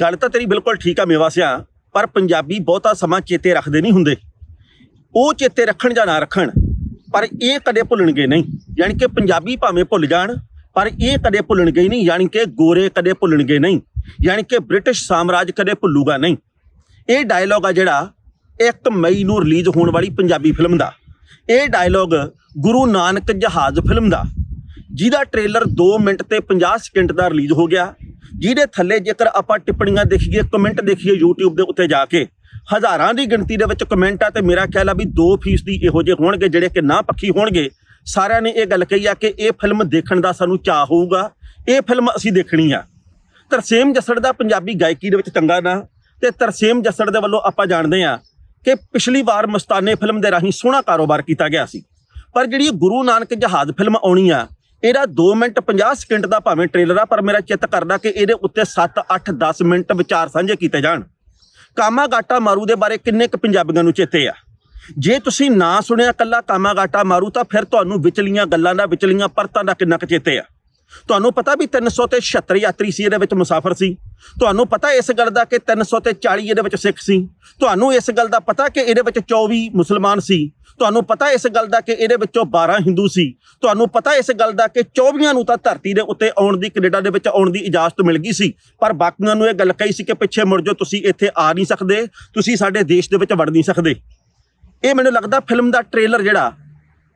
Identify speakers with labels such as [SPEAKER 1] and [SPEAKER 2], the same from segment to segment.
[SPEAKER 1] ਗੱਲ ਤਾਂ ਤੇਰੀ ਬਿਲਕੁਲ ਠੀਕ ਆ ਮੇਵਾ ਸਿਆ, ਪਰ ਪੰਜਾਬੀ ਬਹੁਤਾ ਸਮਾਂ ਚੇਤੇ ਰੱਖਦੇ ਨਹੀਂ ਹੁੰਦੇ। ਉਹ ਚੇਤੇ ਰੱਖਣ ਜਾਂ ਨਾ ਰੱਖਣ, ਪਰ ਇਹ ਕਦੇ ਭੁੱਲਣਗੇ ਨਹੀਂ। ਯਾਨੀ ਕਿ ਪੰਜਾਬੀ ਭਾਵੇਂ ਭੁੱਲ ਜਾਣ, ਪਰ ਇਹ ਕਦੇ ਭੁੱਲਣਗੇ ਹੀ ਨਹੀਂ। ਯਾਨੀ ਕਿ ਗੋਰੇ ਕਦੇ ਭੁੱਲਣਗੇ ਨਹੀਂ। ਯਾਨੀ ਕਿ ਬ੍ਰਿਟਿਸ਼ ਸਾਮਰਾਜ ਕਦੇ ਭੁੱਲੂਗਾ ਨਹੀਂ। ਇਹ ਡਾਇਲੌਗ ਆ ਜਿਹੜਾ 1 ਮਈ ਨੂੰ ਰਿਲੀਜ਼ ਹੋਣ ਵਾਲੀ ਪੰਜਾਬੀ ਫਿਲਮ ਦਾ। ਇਹ ਡਾਇਲੌਗ ਗੁਰੂ ਨਾਨਕ ਜਹਾਜ਼ ਫਿਲਮ ਦਾ। ਜਿਹਦਾ ਟ੍ਰੇਲਰ 2 ਮਿੰਟ ਤੇ 50 ਸਕਿੰਟ ਦਾ ਰਿਲੀਜ਼ ਹੋ ਗਿਆ। ਜਿਹਦੇ ਥੱਲੇ ਜੇਕਰ ਆਪਾਂ ਟਿੱਪਣੀਆਂ ਦੇਖੀਏ ਕਮੈਂਟ ਦੇਖੀਏ YouTube ਦੇ ਉੱਤੇ ਜਾ ਕੇ, ਹਜ਼ਾਰਾਂ ਦੀ ਗਿਣਤੀ ਦੇ ਵਿੱਚ ਕਮੈਂਟ ਆ ਤੇ ਮੇਰਾ ਖਿਆਲ ਆ ਵੀ 2% ਦੀ ਇਹੋ ਜਿਹੇ ਹੋਣਗੇ ਜਿਹੜੇ ਕਿ ਨਾ ਪੱਖੀ ਹੋਣਗੇ। ਸਾਰਿਆਂ ਨੇ ਇਹ ਗੱਲ ਕਹੀ ਆ ਕਿ ਇਹ ਫਿਲਮ ਦੇਖਣ ਦਾ ਸਾਨੂੰ ਚਾਹ ਹੋਊਗਾ। ਇਹ ਫਿਲਮ ਅਸੀਂ ਦੇਖਣੀ ਆ। ਤਰਸੇਮ ਜੱਸੜ ਦਾ ਪੰਜਾਬੀ ਗਾਇਕੀ ਦੇ ਵਿੱਚ ਚੰਗਾ ਨਾ ਤੇ ਤਰਸੇਮ ਜੱਸੜ ਦੇ ਵੱਲੋਂ ਆਪਾਂ ਜਾਣਦੇ ਆ ਕਿ ਪਿਛਲੀ ਵਾਰ ਮਸਤਾਨੇ ਫਿਲਮ ਦੇ ਰਾਹੀਂ ਸੋਹਣਾ ਕਾਰੋਬਾਰ ਕੀਤਾ ਗਿਆ ਸੀ। ਪਰ ਜਿਹੜੀ ਗੁਰੂ ਨਾਨਕ ਜਹਾਜ਼ ਫਿਲਮ ਆਉਣੀ ਆ ਇਹਦਾ 2 ਮਿੰਟ 50 ਸਕਿੰਟ ਦਾ ਭਾਵੇਂ ਟ੍ਰੇਲਰ ਆ, ਪਰ ਮੇਰਾ ਚਿੱਤ ਕਰਦਾ ਕਿ ਇਹਦੇ ਉੱਤੇ 7 8 10 ਮਿੰਟ ਵਿਚਾਰ ਸਾਂਝੇ ਕੀਤੇ ਜਾਣ। ਕਾਮਾ ਗਾਟਾ ਮਾਰੂ ਦੇ ਬਾਰੇ ਕਿੰਨੇ ਕੁ ਪੰਜਾਬੀਆਂ ਨੂੰ ਚੇਤੇ ਆ? ਜੇ ਤੁਸੀਂ ਨਾ ਸੁਣਿਆ ਕੱਲਾ ਕਾਮਾ ਗਾਟਾ ਮਾਰੂ, ਤਾਂ ਫਿਰ ਤੁਹਾਨੂੰ ਵਿਚਲੀਆਂ ਗੱਲਾਂ ਦਾ, ਵਿਚਲੀਆਂ ਪਰਤਾਂ ਦਾ ਕਿੰਨਾ ਕੁ ਚੇਤੇ ਆ? ਤੁਹਾਨੂੰ ਪਤਾ ਵੀ 300 ਤੇ 76 ਯਾਤਰੀ ਸੀ ਇਹਦੇ ਵਿੱਚ ਮੁਸਾਫਰ ਸੀ। ਤੁਹਾਨੂੰ ਪਤਾ ਇਸ ਗੱਲ ਦਾ ਕਿ 300 ਤੇ 40 ਇਹਦੇ ਵਿੱਚ ਸਿੱਖ ਸੀ। ਤੁਹਾਨੂੰ ਇਸ ਗੱਲ ਦਾ ਪਤਾ ਕਿ ਇਹਦੇ ਵਿੱਚ 24 ਮੁਸਲਮਾਨ ਸੀ। ਤੁਹਾਨੂੰ ਪਤਾ ਇਸ ਗੱਲ ਦਾ ਕਿ ਇਹਦੇ ਵਿੱਚੋਂ 12 ਹਿੰਦੂ ਸੀ। ਤੁਹਾਨੂੰ ਪਤਾ ਇਸ ਗੱਲ ਦਾ ਕਿ 24 ਨੂੰ ਤਾਂ ਧਰਤੀ ਦੇ ਉੱਤੇ ਆਉਣ ਦੀ, ਕੈਨੇਡਾ ਦੇ ਵਿੱਚ ਆਉਣ ਦੀ ਇਜਾਜ਼ਤ ਮਿਲ ਗਈ ਸੀ। ਪਰ ਬਾਕੀਆਂ ਨੂੰ ਇਹ ਗੱਲ ਕਹੀ ਸੀ ਕਿ ਪਿੱਛੇ ਮੁੜ ਜਾਓ, ਤੁਸੀਂ ਇੱਥੇ ਆ ਨਹੀਂ ਸਕਦੇ। ਤੁਸੀਂ ਸਾਡੇ ਦੇਸ਼ ਦੇ ਵਿੱਚ ਵੜ ਨਹੀਂ ਸਕਦੇ। ਇਹ ਮੈਨੂੰ ਲੱਗਦਾ ਫਿਲਮ ਦਾ ਟ੍ਰੇਲਰ ਜਿਹੜਾ,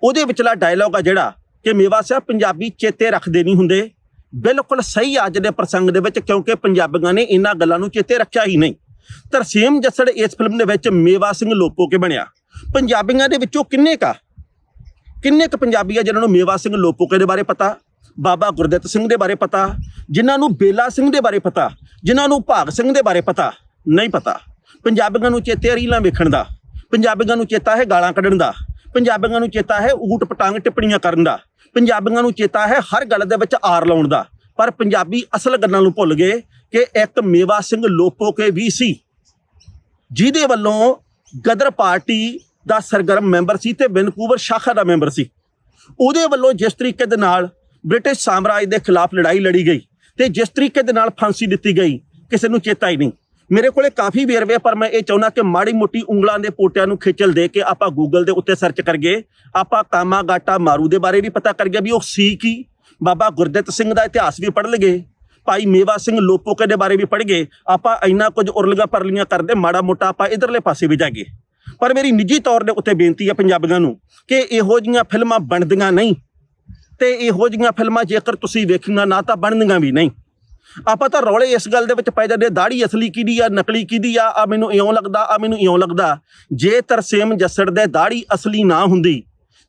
[SPEAKER 1] ਉਹਦੇ ਵਿਚਲਾ ਡਾਇਲੌਗ ਆ ਜਿਹੜਾ ਕਿ ਮੇਵਾ ਸਾਹਿਬ ਪੰਜਾਬੀ ਚੇਤੇ ਰੱਖਦੇ ਨਹੀਂ ਹੁੰਦੇ। ਬਿਲਕੁਲ ਸਹੀ ਆ ਅੱਜ ਦੇ ਪ੍ਰਸੰਗ ਦੇ ਵਿੱਚ, ਕਿਉਂਕਿ ਪੰਜਾਬੀਆਂ ਨੇ ਇਹਨਾਂ ਗੱਲਾਂ ਨੂੰ ਚੇਤੇ ਰੱਖਿਆ ਹੀ ਨਹੀਂ। ਤਰਸੀਮ ਜੱਸੜ ਇਸ ਫਿਲਮ ਦੇ ਵਿੱਚ ਮੇਵਾ ਸਿੰਘ ਲੋਪੋ ਕੇ ਬਣਿਆ। ਪੰਜਾਬੀਆਂ ਦੇ ਵਿੱਚੋਂ ਕਿੰਨੇ ਕਾ ਕਿੰਨੇ ਕ ਪੰਜਾਬੀ ਆ ਜਿਨ੍ਹਾਂ ਨੂੰ ਮੇਵਾ ਸਿੰਘ ਲੋਪੋਕੇ ਦੇ ਬਾਰੇ ਪਤਾ? ਬਾਬਾ ਗੁਰਦਿੱਤ ਸਿੰਘ ਦੇ ਬਾਰੇ ਪਤਾ? ਜਿਨ੍ਹਾਂ ਨੂੰ ਬੇਲਾ ਸਿੰਘ ਦੇ ਬਾਰੇ ਪਤਾ? ਜਿਨ੍ਹਾਂ ਨੂੰ ਭਾਗ ਸਿੰਘ ਦੇ ਬਾਰੇ ਪਤਾ? ਨਹੀਂ ਪਤਾ। ਪੰਜਾਬੀਆਂ ਨੂੰ ਚੇਤੇ ਰੀਲਾਂ ਵੇਖਣ ਦਾ। ਪੰਜਾਬੀਆਂ ਨੂੰ ਚੇਤਾ ਹੈ ਗਾਲਾਂ ਕੱਢਣ ਦਾ। ਪੰਜਾਬੀਆਂ ਨੂੰ ਚੇਤਾ ਹੈ ਊਟ ਪਟਾਂਗ ਟਿੱਪਣੀਆਂ ਕਰਨ ਦਾ। ਪੰਜਾਬੀਆਂ ਨੂੰ ਚੇਤਾ ਹੈ ਹਰ ਗੱਲ ਦੇ ਵਿੱਚ ਆਰ ਲਾਉਣ ਦਾ। ਪਰ ਪੰਜਾਬੀ ਅਸਲ ਗੱਲਾਂ ਨੂੰ ਭੁੱਲ ਗਏ ਕਿ ਇੱਕ ਮੇਵਾ ਸਿੰਘ ਲੋਪੋ ਕੇ ਵੀ ਸੀ। ਜਿਹਦੇ ਵੱਲੋਂ ਗਦਰ ਪਾਰਟੀ ਦਾ ਸਰਗਰਮ ਮੈਂਬਰ ਸੀ ਤੇ ਵੈਨਕੂਵਰ ਸ਼ਾਖਾ ਦਾ ਮੈਂਬਰ ਸੀ। ਉਹਦੇ ਵੱਲੋਂ ਜਿਸ ਤਰੀਕੇ ਦੇ ਨਾਲ ਬ੍ਰਿਟਿਸ਼ ਸਾਮਰਾਜ ਦੇ ਖਿਲਾਫ ਲੜਾਈ ਲੜੀ ਗਈ ਤੇ ਜਿਸ ਤਰੀਕੇ ਦੇ ਨਾਲ ਫਾਂਸੀ ਦਿੱਤੀ ਗਈ, ਕਿਸੇ ਨੂੰ ਚੇਤਾ ਹੀ ਨਹੀਂ। ਮੇਰੇ ਕੋਲੇ ਕਾਫੀ ਵੇਰਵੇ ਪਰ ਮੈਂ ਇਹ ਚਾਹੁੰਦਾ ਕਿ ਮਾੜੀ ਮੋਟੀ ਉਂਗਲਾਂ ਦੇ ਪੋਟਿਆਂ ਨੂੰ ਖੇਚਲ ਦੇ ਕੇ ਆਪਾਂ ਗੂਗਲ ਦੇ ਉੱਤੇ ਸਰਚ ਕਰੀਏ। ਆਪਾਂ ਕਾਮਾ ਗਾਟਾ ਮਾਰੂ ਦੇ ਬਾਰੇ ਵੀ ਪਤਾ ਕਰੀਏ ਵੀ ਉਹ ਸੀ ਕੀ। ਬਾਬਾ ਗੁਰਦਿੱਤ ਸਿੰਘ ਦਾ ਇਤਿਹਾਸ ਵੀ ਪੜ੍ਹ ਲਈਏ। ਭਾਈ ਮੇਵਾ ਸਿੰਘ ਲੋਪੋਕੇ ਦੇ ਬਾਰੇ ਵੀ ਪੜ੍ਹ ਗਏ। ਆਪਾਂ ਇੰਨਾ ਕੁਝ ਉਰਲੀਆਂ ਪਰਲੀਆਂ ਕਰਦੇ, ਮਾੜਾ ਮੋਟਾ ਆਪਾਂ ਇਧਰਲੇ ਪਾਸੇ ਵੀ ਜਾਈਏ। ਪਰ ਮੇਰੀ ਨਿੱਜੀ ਤੌਰ ਦੇ ਉੱਤੇ ਬੇਨਤੀ ਹੈ ਪੰਜਾਬੀਆਂ ਨੂੰ ਕਿ ਇਹੋ ਜੀਆਂ ਫਿਲਮਾਂ ਬਣਦੀਆਂ ਨਹੀਂ। ਤੇ ਇਹੋ ਜੀਆਂ ਫਿਲਮਾਂ ਜੇਕਰ ਤੁਸੀਂ ਵੇਖੀਆਂ ਨਾ ਤਾਂ ਬਣਦੀਆਂ ਵੀ ਨਹੀਂ। ਆਪਾਂ ਤਾਂ ਰੌਲੇ ਇਸ ਗੱਲ ਦੇ ਵਿੱਚ ਪੈ ਜਾਂਦੇ ਦਾੜੀ ਅਸਲੀ ਕਿਹਦੀ ਆ, ਨਕਲੀ ਕਿਹਦੀ ਆ ਆ ਮੈਨੂੰ ਇਉਂ ਲੱਗਦਾ, ਆ ਮੈਨੂੰ ਇਉਂ ਲੱਗਦਾ। ਜੇ ਤਰਸੇਮ ਜੱਸੜ ਦੇ ਦਾੜੀ ਅਸਲੀ ਨਾ ਹੁੰਦੀ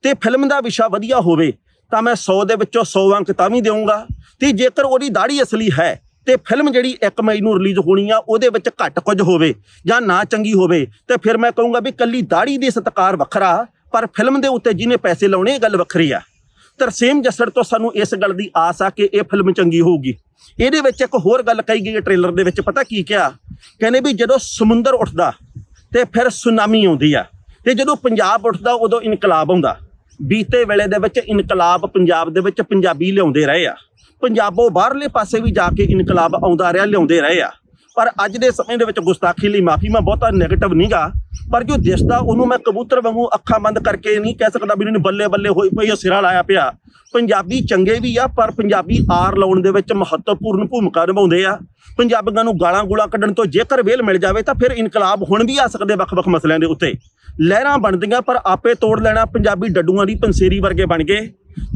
[SPEAKER 1] ਤੇ ਫਿਲਮ ਦਾ ਵਿਸ਼ਾ ਵਧੀਆ ਹੋਵੇ, ਤਾਂ ਮੈਂ 100 ਦੇ ਵਿੱਚੋਂ 100 ਅੰਕ ਤਾਂ ਵੀ ਦੇਵਾਂਗਾ ਤੇ ਜੇਕਰ ਉਹਦੀ ਦਾੜੀ ਅਸਲੀ ਹੈ ਤੇ ਫਿਲਮ ਜਿਹੜੀ 1 ਮਈ ਨੂੰ ਰਿਲੀਜ਼ ਹੋਣੀ ਆ, ਉਹਦੇ ਵਿੱਚ ਘੱਟ ਕੁਝ ਹੋਵੇ ਜਾਂ ਨਾ ਚੰਗੀ ਹੋਵੇ, ਤੇ ਫਿਰ ਮੈਂ ਕਹੂੰਗਾ ਵੀ ਕੱਲੀ ਦਾੜੀ ਦੇ ਸਤਕਾਰ ਵੱਖਰਾ, ਪਰ ਫਿਲਮ ਦੇ ਉੱਤੇ ਜਿਹਨੇ ਪੈਸੇ ਲਾਉਣੇ, ਇਹ ਗੱਲ ਵੱਖਰੀ ਆ। ਤਰਸੇਮ ਜੱਸੜ ਤੋਂ ਸਾਨੂੰ ਇਸ ਗੱਲ ਦੀ ਆਸ ਆ ਕਿ ਇਹ ਫਿਲਮ ਚੰਗੀ ਹੋਊਗੀ। ਇਹਦੇ ਵਿੱਚ ਇੱਕ ਹੋਰ ਗੱਲ ਕਹੀ ਗਈ ਹੈ ਟ੍ਰੇਲਰ ਦੇ ਵਿੱਚ, ਪਤਾ ਕੀ ਕਿਹਾ? ਕਹਿੰਦੇ ਵੀ ਜਦੋਂ ਸਮੁੰਦਰ ਉੱਠਦਾ ਤੇ ਫਿਰ ਸੁਨਾਮੀ ਆਉਂਦੀ ਆ, ਤੇ ਜਦੋਂ ਪੰਜਾਬ ਉੱਠਦਾ ਉਦੋਂ ਇਨਕਲਾਬ ਆਉਂਦਾ। ਬੀਤੇ ਵੇਲੇ ਦੇ ਵਿੱਚ ਇਨਕਲਾਬ ਪੰਜਾਬ ਦੇ ਵਿੱਚ ਪੰਜਾਬੀ ਲਿਆਉਂਦੇ ਰਹੇ ਆ। ਪੰਜਾਬੋਂ ਬਾਹਰਲੇ ਪਾਸੇ ਵੀ ਜਾ ਕੇ ਇਨਕਲਾਬ ਆਉਂਦਾ ਰਿਹਾ, ਲਿਆਉਂਦੇ ਰਹੇ ਆ। ਪਰ ਅੱਜ ਦੇ ਸਮੇਂ ਦੇ ਵਿੱਚ ਗੁਸਤਾਖੀ ਲਈ ਮਾਫੀ ਮੈਂ ਬਹੁਤਾ ਨੈਗੇਟਿਵ ਨਹੀਂਗਾ ਪਰ ਜੋ ਦਿਸਦਾ ਉਹਨੂੰ ਮੈਂ ਕਬੂਤਰ ਵਾਂਗੂ ਅੱਖਾਂ ਬੰਦ ਕਰਕੇ ਨਹੀਂ ਕਹਿ ਸਕਦਾ ਵੀ ਇਹਨੂੰ ਬੱਲੇ ਬੱਲੇ ਹੋਈ ਪਈ ਆ, ਸਿਰਾ ਲਾਇਆ ਪਿਆ। ਪੰਜਾਬੀ ਚੰਗੇ ਵੀ ਆ, ਪਰ ਪੰਜਾਬੀ ਆਰ ਲਾਉਣ ਦੇ ਵਿੱਚ ਮਹੱਤਵਪੂਰਨ ਭੂਮਿਕਾ ਨਿਭਾਉਂਦੇ ਆ। ਪੰਜਾਬੀਆਂ ਨੂੰ ਗਾਲਾਂ ਗੂਲਾਂ ਕੱਢਣ ਤੋਂ ਜੇਕਰ ਵੇਲ ਮਿਲ ਜਾਵੇ ਤਾਂ ਫਿਰ ਇਨਕਲਾਬ ਹੁਣ ਵੀ ਆ ਸਕਦੇ ਵੱਖ-ਵੱਖ ਮਸਲਿਆਂ ਦੇ ਉੱਤੇ। ਲਹਿਰਾਂ ਬਣਦੀਆਂ, ਪਰ ਆਪੇ ਤੋੜ ਲੈਣਾ ਪੰਜਾਬੀ ਡੱਡੂਆਂ ਦੀ ਪੰਸੇਰੀ ਵਰਗੇ ਬਣ ਗਏ।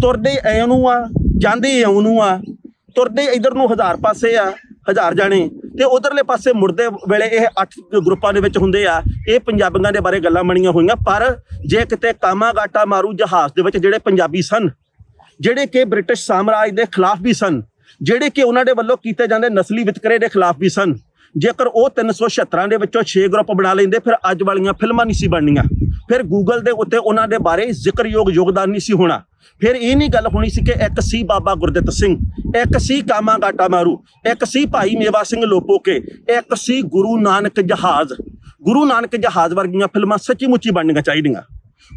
[SPEAKER 1] ਤੁਰਦੇ ਐ ਨੂੰ ਆ, ਜਾਂਦੇ ਇਉਂ ਨੂੰ ਆ। ਤੁਰਦੇ ਇਧਰ ਨੂੰ ਹਜ਼ਾਰ ਪਾਸੇ ਆ। ਹਜ਼ਾਰ ਜਾਣੇ। ਤੇ ਉਧਰਲੇ ਪਾਸੇ ਮੁੜਦੇ ਵੇਲੇ ਇਹ ਅੱਠ ਗਰੁੱਪਾਂ ਦੇ ਵਿੱਚ ਹੁੰਦੇ ਆ। ਇਹ ਪੰਜਾਬੀਆਂ ਦੇ ਬਾਰੇ ਗੱਲਾਂ ਬਣੀਆਂ ਹੋਈਆਂ, ਪਰ ਜੇ ਕਿਤੇ ਕਾਮਾ ਗਾਟਾ ਮਾਰੂ ਜਹਾਜ਼ ਦੇ ਵਿੱਚ ਜਿਹੜੇ ਪੰਜਾਬੀ ਸਨ, ਜਿਹੜੇ ਕਿ ਬ੍ਰਿਟਿਸ਼ ਸਾਮਰਾਜ ਦੇ ਖਿਲਾਫ ਵੀ ਸਨ, ਜਿਹੜੇ ਕਿ ਉਹਨਾਂ ਦੇ ਵੱਲੋਂ ਕੀਤੇ ਜਾਂਦੇ ਨਸਲੀ ਵਿਤਕਰੇ ਦੇ ਖਿਲਾਫ ਵੀ ਸਨ ਜੇਕਰ ਉਹ 376 ਦੇ ਵਿੱਚੋਂ 6 ਗਰੁੱਪ ਬਣਾ ਲੈਂਦੇ, ਫਿਰ ਅੱਜ ਵਾਲੀਆਂ ਫਿਲਮਾਂ ਨਹੀਂ ਸੀ ਬਣਨੀਆਂ। ਫਿਰ ਗੂਗਲ ਦੇ ਉੱਤੇ ਉਹਨਾਂ ਦੇ ਬਾਰੇ ਜ਼ਿਕਰਯੋਗ ਯੋਗਦਾਨ ਨਹੀਂ ਸੀ ਹੋਣਾ। ਫਿਰ ਇਹ ਨਹੀਂ ਗੱਲ ਹੋਣੀ ਸੀ ਕਿ ਇੱਕ ਸੀ ਬਾਬਾ ਗੁਰਦਿੱਤ ਸਿੰਘ, ਇੱਕ ਸੀ ਕਾਮਾ ਗਾਟਾ ਮਾਰੂ, ਇੱਕ ਸੀ ਭਾਈ ਮੇਵਾ ਸਿੰਘ ਲੋਪੋਕੇ, ਇੱਕ ਸੀ ਗੁਰੂ ਨਾਨਕ ਜਹਾਜ਼। ਗੁਰੂ ਨਾਨਕ ਜਹਾਜ਼ ਵਰਗੀਆਂ ਫਿਲਮਾਂ ਸੱਚੀ ਮੁੱਚੀ ਬਣਨੀਆਂ ਚਾਹੀਦੀਆਂ।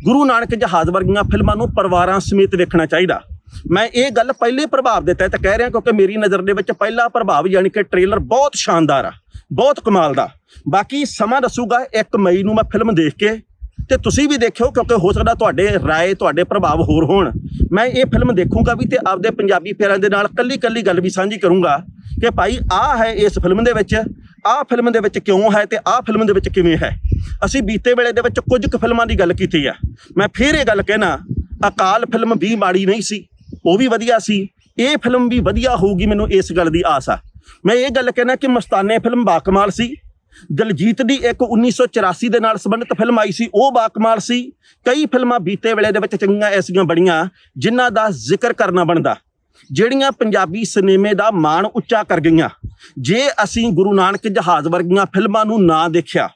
[SPEAKER 1] ਗੁਰੂ ਨਾਨਕ ਜਹਾਜ਼ ਵਰਗੀਆਂ ਫਿਲਮਾਂ ਨੂੰ ਪਰਿਵਾਰਾਂ ਸਮੇਤ ਵੇਖਣਾ ਚਾਹੀਦਾ। ਮੈਂ ਇਹ ਗੱਲ ਪਹਿਲੇ ਪ੍ਰਭਾਵ ਦੇ ਤਹਿਤ ਕਹਿ ਰਿਹਾ ਕਿਉਂਕਿ ਮੇਰੀ ਨਜ਼ਰ ਦੇ ਵਿੱਚ ਪਹਿਲਾ ਪ੍ਰਭਾਵ ਯਾਨੀ ਕਿ ਟ੍ਰੇਲਰ ਬਹੁਤ ਸ਼ਾਨਦਾਰ ਆ। ਬਹੁਤ ਕਮਾਲ ਦਾ। ਬਾਕੀ ਸਮਾਂ ਦੱਸੂਗਾ 1 ਮਈ ਨੂੰ ਮੈਂ ਫਿਲਮ ਦੇਖ ਕੇ, ਤੇ ਤੁਸੀਂ ਵੀ ਦੇਖਿਓ ਕਿਉਂਕਿ ਹੋ ਸਕਦਾ ਤੁਹਾਡੇ ਰਾਏ, ਤੁਹਾਡੇ ਪ੍ਰਭਾਵ ਹੋਰ ਹੋਣ। ਮੈਂ ਇਹ ਫਿਲਮ ਦੇਖੂੰਗਾ ਵੀ ਤੇ ਆਪਦੇ ਪੰਜਾਬੀ ਪਿਆਰਿਆਂ ਦੇ ਨਾਲ ਕੱਲੀ ਕੱਲੀ ਗੱਲ ਵੀ ਸਾਂਝੀ ਕਰੂੰਗਾ ਕਿ ਭਾਈ ਆਹ ਹੈ ਇਸ ਫਿਲਮ ਦੇ ਵਿੱਚ, ਆਹ ਫਿਲਮ ਦੇ ਵਿੱਚ ਕਿਉਂ ਹੈ ਤੇ ਆਹ ਫਿਲਮ ਦੇ ਵਿੱਚ ਕਿਵੇਂ ਹੈ। ਅਸੀਂ ਬੀਤੇ ਵੇਲੇ ਦੇ ਵਿੱਚ ਕੁਝ ਕੁ ਫਿਲਮਾਂ ਦੀ ਗੱਲ ਕੀਤੀ ਆ। ਮੈਂ ਫੇਰ ਇਹ ਗੱਲ ਕਹਿਣਾ, ਅਕਾਲ ਫਿਲਮ ਵੀ ਮਾੜੀ ਨਹੀਂ ਸੀ, ਉਹ ਵੀ ਵਧੀਆ ਸੀ। ਇਹ ਫਿਲਮ ਵੀ ਵਧੀਆ ਹੋਊਗੀ ਮੈਨੂੰ ਇਸ ਗੱਲ ਦੀ ਆਸ ਆ। ਮੈਂ ਇਹ ਗੱਲ ਕਹਿਣਾ ਕਿ ਮਸਤਾਨੇ ਫਿਲਮ ਬਾਕਮਾਲ ਸੀ। ਦਲਜੀਤ ਦੀ ਇੱਕ 1984 ਦੇ ਨਾਲ ਸੰਬੰਧਿਤ ਫਿਲਮ ਆਈ ਸੀ, ਉਹ ਬਾਕਮਾਲ ਸੀ। ਕਈ ਫਿਲਮਾਂ ਬੀਤੇ ਵੇਲੇ ਦੇ ਵਿੱਚ ਚੰਗੀਆਂ ਐਸੀਆਂ ਬਣੀਆਂ, ਜਿਨ੍ਹਾਂ ਦਾ ਜ਼ਿਕਰ ਕਰਨਾ ਬਣਦਾ। ਜਿਹੜੀਆਂ ਪੰਜਾਬੀ ਸਿਨੇਮੇ ਦਾ ਮਾਣ ਉੱਚਾ ਕਰ ਗਈਆਂ। ਜੇ ਅਸੀਂ ਗੁਰੂ ਨਾਨਕ ਜਹਾਜ਼ ਵਰਗੀਆਂ ਫਿਲਮਾਂ ਨੂੰ ਨਾ ਦੇਖਿਆ,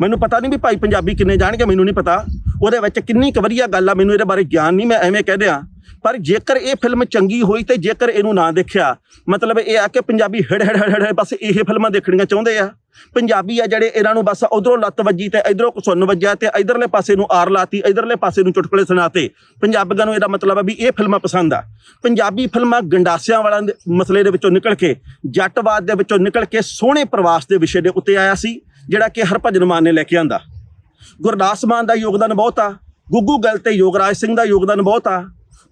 [SPEAKER 1] ਮੈਨੂੰ ਪਤਾ ਨਹੀਂ ਵੀ ਭਾਈ ਪੰਜਾਬੀ ਕਿੰਨੇ ਜਾਣਗੇ, ਮੈਨੂੰ ਨਹੀਂ ਪਤਾ। ਉਹਦੇ ਵਿੱਚ ਕਿੰਨੀ ਕੁ ਵਧੀਆ ਗੱਲ ਆ, ਮੈਨੂੰ ਇਹਦੇ ਬਾਰੇ ਗਿਆਨ ਨਹੀਂ, ਮੈਂ ਐਵੇਂ ਕਹਿ ਦਿਆਂ। ਪਰ ਜੇਕਰ ਇਹ ਫਿਲਮ ਚੰਗੀ ਹੋਈ ਤੇ ਜੇਕਰ ਇਹਨੂੰ ਨਾ ਦੇਖਿਆ, ਮਤਲਬ ਇਹ ਆ ਕਿ ਪੰਜਾਬੀ ਹੜ ਹੜ ਹੜ ਹੜ ਬਸ ਇਹ ਫਿਲਮਾਂ ਦੇਖਣੀਆਂ ਚਾਹੁੰਦੇ ਆ। ਪੰਜਾਬੀ ਆ ਜਿਹੜੇ ਇਹਨਾਂ ਨੂੰ ਬਸ ਉਧਰੋਂ ਲੱਤ ਵੱਜੀ ਤੇ ਇਧਰੋਂ ਸੁਣ ਵੱਜਿਆ ਤੇ ਇਧਰਲੇ ਪਾਸੇ ਨੂੰ ਆਰ ਲਾਤੀ, ਇਧਰਲੇ ਪਾਸੇ ਨੂੰ ਚੁਟਕਲੇ ਸੁਣਾਤੇ। ਪੰਜਾਬੀਆਂ ਨੂੰ ਇਹਦਾ ਮਤਲਬ ਆ ਵੀ ਇਹ ਫਿਲਮਾਂ ਪਸੰਦ ਆ। ਪੰਜਾਬੀ ਫਿਲਮਾਂ ਗੰਡਾਸਿਆਂ ਵਾਲਾ ਦੇ ਮਸਲੇ ਦੇ ਵਿੱਚੋਂ ਨਿਕਲ ਕੇ, ਜੱਟਵਾਦ ਦੇ ਵਿੱਚੋਂ ਨਿਕਲ ਕੇ ਸੋਹਣੇ ਪ੍ਰਵਾਸ ਦੇ ਵਿਸ਼ੇ ਦੇ ਉੱਤੇ ਆਇਆ ਸੀ, ਜਿਹੜਾ ਕਿ ਹਰਭਜਨ ਮਾਨ ਨੇ ਲੈ ਕੇ ਆਂਦਾ। ਗੁਰਦਾਸ ਮਾਨ ਦਾ ਯੋਗਦਾਨ ਬਹੁਤ ਆ, ਗੁੱਗੂ ਗੱਲ ਤੇ ਯੋਗਰਾਜ ਸਿੰਘ ਦਾ ਯੋਗਦਾਨ ਬਹੁਤ ਆ।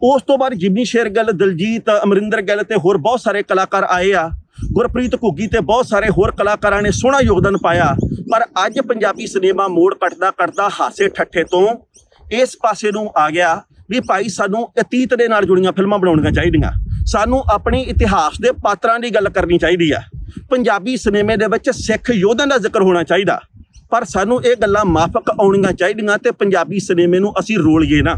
[SPEAKER 1] ਉਸ ਤੋਂ ਬਾਅਦ ਜਿਮੀ ਸ਼ੇਰਗਿੱਲ ਦਲਜੀਤ, ਅਮਰਿੰਦਰ ਗਿੱਲ ਤੇ ਹੋਰ ਬਹੁਤ ਸਾਰੇ ਕਲਾਕਾਰ ਆਏ ਆ। ਗੁਰਪ੍ਰੀਤ ਘੁੱਗੀ ਤੇ ਬਹੁਤ ਸਾਰੇ ਹੋਰ ਕਲਾਕਾਰਾਂ ਨੇ ਸੋਹਣਾ ਯੋਗਦਾਨ ਪਾਇਆ। ਪਰ ਅੱਜ ਪੰਜਾਬੀ ਸਿਨੇਮਾ ਮੋੜ ਕੱਟਦਾ ਕੱਟਦਾ ਹਾਸੇ ਠੱਠੇ ਤੋਂ ਇਸ ਪਾਸੇ ਨੂੰ ਆ ਗਿਆ ਵੀ ਭਾਈ ਸਾਨੂੰ ਅਤੀਤ ਦੇ ਨਾਲ ਜੁੜੀਆਂ ਫਿਲਮਾਂ ਬਣਾਉਣੀਆਂ ਚਾਹੀਦੀਆਂ। ਸਾਨੂੰ ਆਪਣੇ ਇਤਿਹਾਸ ਦੇ ਪਾਤਰਾਂ ਦੀ ਗੱਲ ਕਰਨੀ ਚਾਹੀਦੀ ਆ। ਪੰਜਾਬੀ ਸਿਨੇਮੇ ਦੇ ਵਿੱਚ ਸਿੱਖ ਯੋਧਿਆਂ ਦਾ ਜ਼ਿਕਰ ਹੋਣਾ ਚਾਹੀਦਾ। ਪਰ ਸਾਨੂੰ ਇਹ ਗੱਲਾਂ ਮਾਫਕ ਆਉਣੀਆਂ ਚਾਹੀਦੀਆਂ ਤੇ ਪੰਜਾਬੀ ਸਿਨੇਮੇ ਨੂੰ ਅਸੀਂ ਰੋਲੀਏ ਨਾ।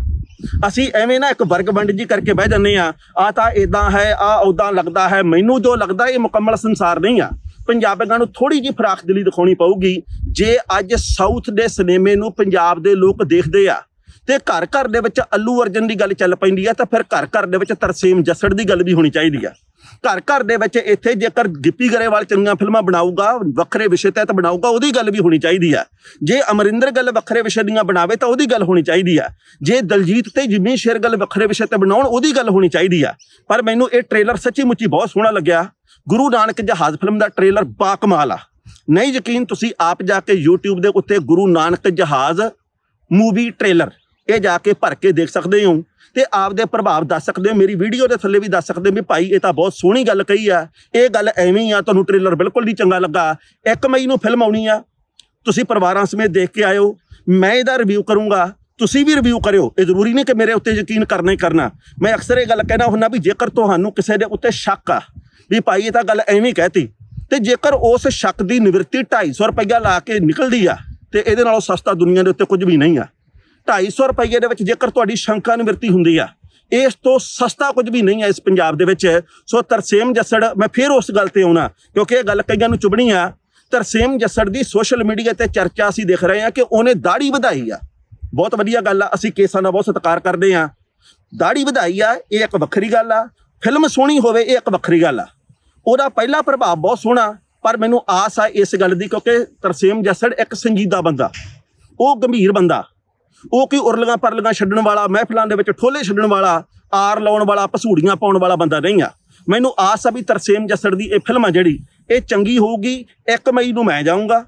[SPEAKER 1] ਅਸੀਂ ਐਵੇਂ ਨਾ ਇੱਕ ਵਰਗ ਵੰਡ ਜੀ ਕਰਕੇ ਬਹਿ ਜੰਨੇ ਆ ਆ ਤਾਂ ਇਦਾਂ ਹੈ ਆ ਉਦਾਂ ਲੱਗਦਾ ਹੈ, ਮੈਨੂੰ ਜੋ ਲੱਗਦਾ ਇਹ ਮੁਕੰਮਲ ਸੰਸਾਰ ਨਹੀਂ ਆ। ਪੰਜਾਬੀਆਂ ਨੂੰ ਥੋੜੀ ਜਿਹੀ ਫਰਾਖ ਦਿਲੀ ਦਿਖਾਉਣੀ ਪਊਗੀ, ਜੇ ਅੱਜ ਸਾਊਥ ਦੇ ਸਿਨੇਮੇ ਨੂੰ ਪੰਜਾਬ ਦੇ ਲੋਕ ਦੇਖਦੇ ਆ, ਤੇ ਘਰ ਘਰ ਦੇ ਵਿੱਚ ਅੱਲੂ ਅਰਜਨ ਦੀ ਗੱਲ ਚੱਲ ਪੈਂਦੀ ਆ, ਤਾਂ ਫਿਰ ਘਰ ਘਰ ਦੇ ਵਿੱਚ ਤਰਸੇਮ ਜੱਸੜ ਦੀ ਗੱਲ ਵੀ ਹੋਣੀ ਚਾਹੀਦੀ ਆ। ਘਰ ਘਰ ਦੇ ਵਿੱਚ ਇੱਥੇ ਜੇਕਰ ਗਿੱਪੀ ਗਰੇਵਾਲ ਚੰਗੀਆਂ ਫਿਲਮਾਂ ਬਣਾਊਗਾ, ਵੱਖਰੇ ਵਿਸ਼ੇ ਤਹਿਤ ਬਣਾਊਗਾ, ਉਹਦੀ ਗੱਲ ਵੀ ਹੋਣੀ ਚਾਹੀਦੀ ਆ ਜੇ ਅਮਰਿੰਦਰ ਗੱਲ ਵੱਖਰੇ ਵਿਸ਼ੇ ਦੀਆਂ ਬਣਾਵੇ ਤਾਂ ਉਹਦੀ ਗੱਲ ਹੋਣੀ ਚਾਹੀਦੀ ਆ ਜੇ ਦਲਜੀਤ ਤੇ ਜਿਮੀ ਸ਼ੇਰਗਿੱਲ ਵੱਖਰੇ ਵਿਸ਼ੇ ਤੇ ਬਣਾਉਣ, ਉਹਦੀ ਗੱਲ ਹੋਣੀ ਚਾਹੀਦੀ ਆ ਪਰ ਮੈਨੂੰ ਇਹ ਟ੍ਰੇਲਰ ਸੱਚੀ ਮੁੱਚੀ ਬਹੁਤ ਸੋਹਣਾ ਲੱਗਿਆ। ਗੁਰੂ ਨਾਨਕ ਜਹਾਜ਼ ਫਿਲਮ ਦਾ ਟ੍ਰੇਲਰ ਬਾਕਮਾਲ ਆ। ਨਹੀਂ ਯਕੀਨ, ਤੁਸੀਂ ਆਪ ਜਾ ਕੇ YouTube ਦੇ ਉੱਤੇ ਗੁਰੂ ਨਾਨਕ ਜਹਾਜ਼ ਮੂਵੀ ਟ੍ਰੇਲਰ ਇਹ ਜਾ ਕੇ ਭਰ ਕੇ ਦੇਖ ਸਕਦੇ ਹੋ। ਤੇ ਆਪਦੇ ਪ੍ਰਭਾਵ ਦੱਸ ਸਕਦੇ ਹੋ, ਮੇਰੀ ਵੀਡੀਓ ਦੇ ਥੱਲੇ ਵੀ ਦੱਸ ਸਕਦੇ ਹੋ ਵੀ ਭਾਈ ਇਹ ਤਾਂ ਬਹੁਤ ਸੋਹਣੀ ਗੱਲ ਕਹੀ ਆ। ਇਹ ਗੱਲ ਐਵੇਂ ਹੀ ਆ, ਤੁਹਾਨੂੰ ਟ੍ਰੇਲਰ ਬਿਲਕੁਲ ਨਹੀਂ ਚੰਗਾ ਲੱਗਾ। 1 ਮਈ ਨੂੰ ਫਿਲਮ ਆਉਣੀ ਆ। ਤੁਸੀਂ ਪਰਿਵਾਰਾਂ ਸਮੇਤ ਦੇਖ ਕੇ ਆਇਓ। ਮੈਂ ਇਹਦਾ ਰਿਵਿਊ ਕਰੂੰਗਾ। ਤੁਸੀਂ ਵੀ ਰਿਵਿਊ ਕਰਿਓ। ਇਹ ਜ਼ਰੂਰੀ ਨਹੀਂ ਕਿ ਮੇਰੇ ਉੱਤੇ ਯਕੀਨ ਕਰਨਾ ਹੀ ਕਰਨਾ। ਮੈਂ ਅਕਸਰ ਇਹ ਗੱਲ ਕਹਿਣਾ ਹੁੰਦਾ ਵੀ ਜੇਕਰ ਤੁਹਾਨੂੰ ਕਿਸੇ ਦੇ ਉੱਤੇ ਸ਼ੱਕ ਆ, ਵੀ ਭਾਈ ਇਹ ਤਾਂ ਗੱਲ ਐਵੇਂ ਕਹਿਤੀ, ਤੇ ਜੇਕਰ ਉਸ ਸ਼ੱਕ ਦੀ ਨਿਵਰਤੀ 250 ਰੁਪਈਆ ਲਾ ਕੇ ਨਿਕਲਦੀ ਆ, ਤੇ ਇਹਦੇ ਨਾਲੋਂ ਸਸਤਾ ਦੁਨੀਆ ਦੇ ਉੱਤੇ ਕੁਝ ਵੀ ਨਹੀਂ ਆ। 250 ਰੁਪਏ ਦੇ ਵਿੱਚ ਜੇਕਰ ਤੁਹਾਡੀ ਸ਼ੰਕਾ ਨਿਵਰਤੀ ਹੁੰਦੀ ਆ, ਇਸ ਤੋਂ ਸਸਤਾ ਕੁਝ ਵੀ ਨਹੀਂ ਹੈ ਇਸ ਪੰਜਾਬ ਦੇ ਵਿੱਚ। ਸੋ ਤਰਸੇਮ ਜੱਸੜ, ਮੈਂ ਫੇਰ ਉਸ ਗੱਲ ਤੇ ਆਉਣਾ, ਕਿਉਂਕਿ ਇਹ ਗੱਲ ਕਈਆਂ ਨੂੰ ਚੁਬਣੀ ਆ। ਤਰਸੇਮ ਜੱਸੜ ਦੀ ਸੋਸ਼ਲ ਮੀਡੀਆ ਤੇ ਚਰਚਾ ਅਸੀਂ ਦੇਖ ਰਹੇ ਹਾਂ ਕਿ ਉਹਨੇ ਦਾੜੀ ਵਧਾਈ ਆ। ਬਹੁਤ ਵਧੀਆ ਗੱਲ ਆ, ਅਸੀਂ ਕੇਸਾਂ ਦਾ ਬਹੁਤ ਸਤਿਕਾਰ ਕਰਦੇ ਆ। ਦਾੜੀ ਵਧਾਈ ਆ, ਇਹ ਇੱਕ ਵੱਖਰੀ ਗੱਲ ਆ। ਫਿਲਮ ਸੋਹਣੀ ਹੋਵੇ, ਇਹ ਇੱਕ ਵੱਖਰੀ ਗੱਲ ਆ। ਉਹਦਾ ਪਹਿਲਾ ਪ੍ਰਭਾਵ ਬਹੁਤ ਸੋਹਣਾ, ਪਰ ਮੈਨੂੰ ਆਸ ਆ ਇਸ ਗੱਲ ਦੀ, ਕਿਉਂਕਿ ਤਰਸੇਮ ਜੱਸੜ ਇੱਕ ਸੰਜੀਦਾ ਬੰਦਾ। ਉਹ ਗੰਭੀਰ ਬੰਦਾ। ਉਹ ਕੋਈ ਉਰਲੀਆਂ ਪਰਲੀਆਂ ਛੱਡਣ ਵਾਲਾ, ਮਹਿਫਲਾਂ ਦੇ ਵਿੱਚ ਠੋਲੇ ਛੱਡਣ ਵਾਲਾ, ਆਰ ਲਾਉਣ ਵਾਲਾ, ਪਸੂੜੀਆਂ ਪਾਉਣ ਵਾਲਾ ਬੰਦਾ ਨਹੀਂ ਆ। ਮੈਨੂੰ ਆਸ ਆ ਵੀ ਤਰਸੇਮ ਜੱਸੜ ਦੀ ਇਹ ਫਿਲਮ ਆ ਜਿਹੜੀ, ਇਹ ਚੰਗੀ ਹੋਊਗੀ 1 ਮਈ ਨੂੰ ਮੈਂ ਜਾਊਂਗਾ।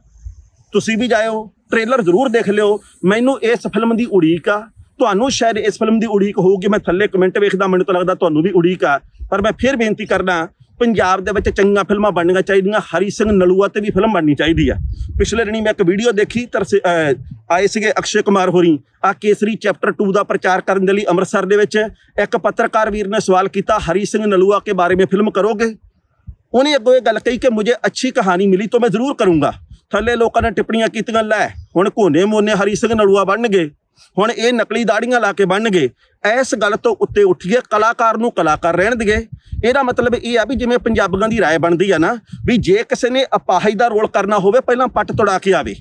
[SPEAKER 1] ਤੁਸੀਂ ਵੀ ਜਾਇਓ, ਟ੍ਰੇਲਰ ਜ਼ਰੂਰ ਦੇਖ ਲਿਓ। ਮੈਨੂੰ ਇਸ ਫਿਲਮ ਦੀ ਉਡੀਕ ਆ। ਤੁਹਾਨੂੰ ਸ਼ਾਇਦ ਇਸ ਫਿਲਮ ਦੀ ਉਡੀਕ ਹੋਊਗੀ, ਮੈਂ ਥੱਲੇ ਕਮੈਂਟ ਵੇਖਦਾ, ਮੈਨੂੰ ਤਾਂ ਲੱਗਦਾ ਤੁਹਾਨੂੰ ਵੀ ਉਡੀਕ ਆ। ਪਰ ਮੈਂ ਫਿਰ ਬੇਨਤੀ ਕਰਦਾ ਪੰਜਾਬ ਦੇ ਵਿੱਚ ਚੰਗੀਆਂ ਫਿਲਮਾਂ ਬਣਨੀਆਂ ਚਾਹੀਦੀਆਂ। ਹਰੀ ਸਿੰਘ ਨਲੂਆ ਤੇ ਵੀ ਫਿਲਮ ਬਣਨੀ ਚਾਹੀਦੀ ਆ। ਪਿਛਲੇ ਦਿਨੀ ਮੈਂ ਇੱਕ ਵੀਡੀਓ ਦੇਖੀ, ਤਰਸੇ ਆਏ ਸੀਗੇ ਅਕਸ਼ੇ ਕੁਮਾਰ ਹੋਰੀ। ਆ ਕੇਸਰੀ ਚੈਪਟਰ 2 ਦਾ ਪ੍ਰਚਾਰ ਕਰਨ ਦੇ ਲਈ ਅੰਮ੍ਰਿਤਸਰ ਦੇ ਵਿੱਚ ਇੱਕ ਪੱਤਰਕਾਰ ਵੀਰ ਨੇ ਸਵਾਲ ਕੀਤਾ, ਹਰੀ ਸਿੰਘ ਨਲੂਆ ਕੇ ਬਾਰੇ ਵਿੱਚ ਫਿਲਮ ਕਰੋਗੇ? ਉਹਨੇ ਅੱਗੋਂ ਇਹ ਗੱਲ ਕਹੀ ਕਿ ਮੁਝੇ ਅੱਛੀ ਕਹਾਣੀ ਮਿਲੀ ਤਾਂ ਮੈਂ ਜ਼ਰੂਰ ਕਰੂੰਗਾ। ਥੱਲੇ ਲੋਕਾਂ ਨੇ ਟਿੱਪਣੀਆਂ ਕੀਤੀਆਂ, ਲੈ, ਹੁਣ ਕੋਨੇ ਮੋਨੇ ਹਰੀ ਸਿੰਘ ਨਲੂਆ ਬਣਨਗੇ। ਹੁਣ ਇਹ ਨਕਲੀ ਦਾੜੀਆਂ ਲਾ ਕੇ ਬਣਨਗੇ ਇਸ ਗੱਲ ਤੋਂ ਉੱਤੇ ਉੱਠੀਏ, ਕਲਾਕਾਰ ਨੂੰ ਕਲਾਕਾਰ ਰਹਿਣ ਦਿਗੇ ਇਹਦਾ ਮਤਲਬ ਇਹ ਆ ਵੀ ਜਿਵੇਂ ਪੰਜਾਬੀਆਂ ਦੀ ਰਾਏ ਬਣਦੀ ਆ ਨਾ, ਵੀ ਜੇ ਕਿਸੇ ਨੇ ਅਪਾਹਜ ਦਾ ਰੋਲ ਕਰਨਾ ਹੋਵੇ, ਪਹਿਲਾਂ ਪੱਟ ਤੋੜਾ ਕੇ ਆਵੇ।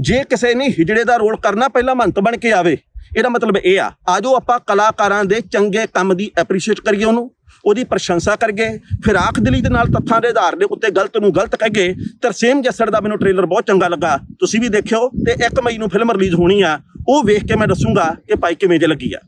[SPEAKER 1] ਜੇ ਕਿਸੇ ਨੇ ਹਿਜੜੇ ਦਾ ਰੋਲ ਕਰਨਾ, ਪਹਿਲਾਂ ਮੰਤ ਬਣ ਕੇ ਆਵੇ। ਇਹਦਾ ਮਤਲਬ ਇਹ ਆ। ਆਜੋ ਆਪਾਂ ਕਲਾਕਾਰਾਂ ਦੇ ਚੰਗੇ ਕੰਮ ਦੀ ਐਪਰੀਸ਼ੀਏਟ ਕਰੀਏ ਉਹਨੂੰ। ਉਹਦੀ ਪ੍ਰਸ਼ੰਸਾ ਕਰਕੇ ਫਿਰ ਆਖ ਦਿਲੀ ਦੇ ਨਾਲ ਤੱਥਾਂ ਦੇ ਆਧਾਰ ਦੇ ਉੱਤੇ ਗਲਤ ਨੂੰ ਗਲਤ ਕਹਿ ਕਹੀਏ ਤਰਸੇਮ ਜੱਸੜ ਦਾ ਮੈਨੂੰ ਟ੍ਰੇਲਰ ਬਹੁਤ ਚੰਗਾ ਲੱਗਾ। ਤੁਸੀਂ ਵੀ ਦੇਖਿਓ, ਤੇ 1 ਮਈ ਨੂੰ ਫਿਲਮ ਰਿਲੀਜ਼ ਹੋਣੀ ਆ, ਉਹ ਵੇਖ ਕੇ ਮੈਂ ਦੱਸੂਗਾ ਕਿ ਭਾਈ ਕਿਵੇਂ ਜੇ ਲੱਗੀ ਆ।